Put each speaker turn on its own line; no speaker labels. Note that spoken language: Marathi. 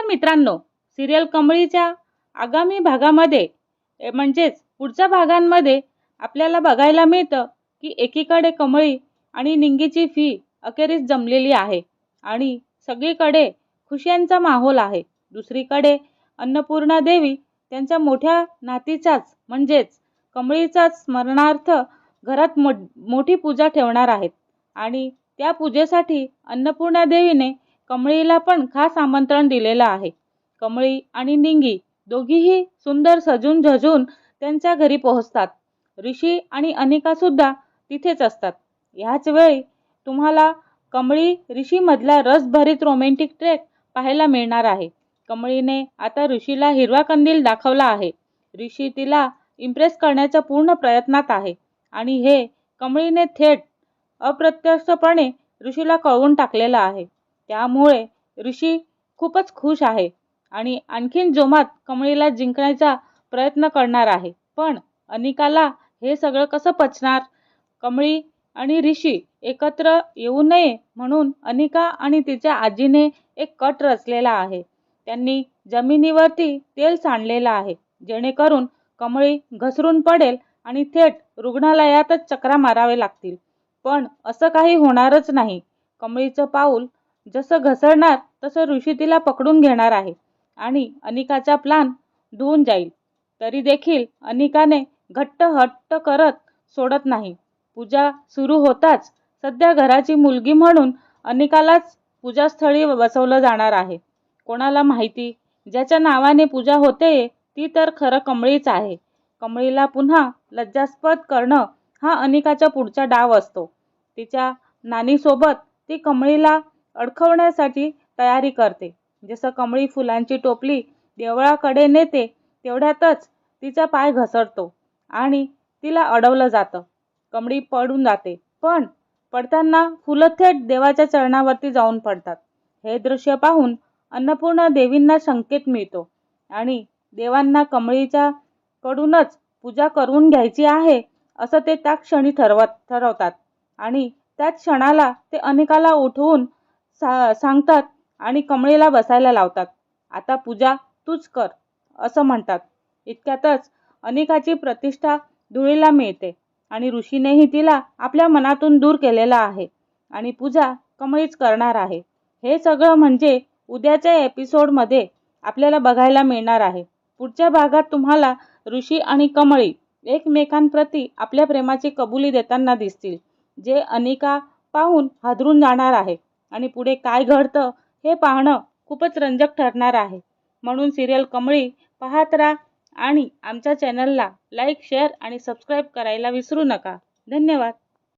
नमस्कार मित्रांनो. सिरियल कमळीच्या आगामी भागामध्ये म्हणजेच पुढच्या भागांमध्ये आपल्याला बघायला मिळतं की एकीकडे कमळी आणि निंगीची फी अखेरीस जमलेली आहे आणि सगळीकडे खुशियांचा माहोल आहे. दुसरीकडे अन्नपूर्णा देवी त्यांच्या मोठ्या नातीचाच म्हणजेच कमळीचाच स्मरणार्थ घरात मो मोठी पूजा ठेवणार आहेत आणि त्या पूजेसाठी अन्नपूर्णा देवीने कमळीला पण खास आमंत्रण दिलेलं आहे. कमळी आणि निंगी दोघीही सुंदर सजून झजून त्यांच्या घरी पोहोचतात. ऋषी आणि अनिकासुद्धा तिथेच असतात. ह्याच वेळी तुम्हाला कमळी ऋषीमधला रसभरीत रोमॅन्टिक ट्रेक पाहायला मिळणार आहे. कमळीने आता ऋषीला हिरवा कंदील दाखवला आहे. ऋषी तिला इम्प्रेस करण्याच्या पूर्ण प्रयत्नात आहे. आणि हे कमळीने थेट अप्रत्यक्षपणे ऋषीला कळवून टाकलेलं आहे. त्यामुळे ऋषी खूपच खुश आहे आणि आणखीन जोमात कमळीला जिंकण्याचा प्रयत्न करणार आहे. पण अनिकाला हे सगळं कसं पचणार? कमळी आणि ऋषी एकत्र येऊ नये म्हणून अनिका आणि तिच्या आजीने एक कट रचलेला आहे. त्यांनी जमिनीवरती तेल सांडलेलं आहे. जेणेकरून कमळी घसरून पडेल आणि थेट रुग्णालयातच चक्रा मारावे लागतील. पण असं काही होणारच नाही. कमळीचं पाऊल जसं घसरणार तसं ऋषी तिला पकडून घेणार आहे. आणि अनिकाचा प्लान धुवून जाईल. तरी देखील अनिकाने घट्ट हट्ट करत सोडत नाही. पूजा सुरू होताच सध्या घराची मुलगी म्हणून अनिकालाच पूजास्थळी बसवलं जाणार आहे. कोणाला माहिती? ज्याच्या नावाने पूजा होते ती तर खरं कमळीच आहे. कमळीला पुन्हा लज्जास्पद करणं हा अनिकाचा पुढचा डाव असतो. तिच्या नानीसोबत ती कमळीला अडकवण्यासाठी तयारी करते. जसं कमळी फुलांची टोपली देवळाकडे नेते तेवढ्यातच तिचा पाय घसरतो आणि तिला अडवलं जातं. कमळी पडून जाते पण पडताना फुलं थेट देवाच्या चरणावरती जाऊन पडतात. हे दृश्य पाहून अन्नपूर्णा देवींना संकेत मिळतो आणि देवांना कमळीच्या कडूनच पूजा करून घ्यायची आहे असं ते त्या क्षणी ठरवत ठरवतात. आणि त्याच क्षणाला ते अनेकाला उठवून सा सांगतात आणि कमळीला बसायला लावतात. आता पूजा तूच कर असं म्हणतात. इतक्यातच अनिकाची प्रतिष्ठा धुळीला मिळते आणि ऋषीनेही तिला आपल्या मनातून दूर केलेला आहे आणि पूजा कमळीच करणार आहे. हे सगळं म्हणजे उद्याच्या एपिसोडमध्ये आपल्याला बघायला मिळणार आहे. पुढच्या भागात तुम्हाला ऋषी आणि कमळी एकमेकांप्रती आपल्या प्रेमाची कबुली देताना दिसतील जे अनिका पाहून हादरून जाणार आहे. आणि पुढे काय घडतं हे पाहणं खूपच रंजक ठरणार आहे. म्हणून सिरियल कमळी पाहत राहा आणि आमच्या चॅनलला लाईक शेअर आणि सबस्क्राईब करायला विसरू नका. धन्यवाद.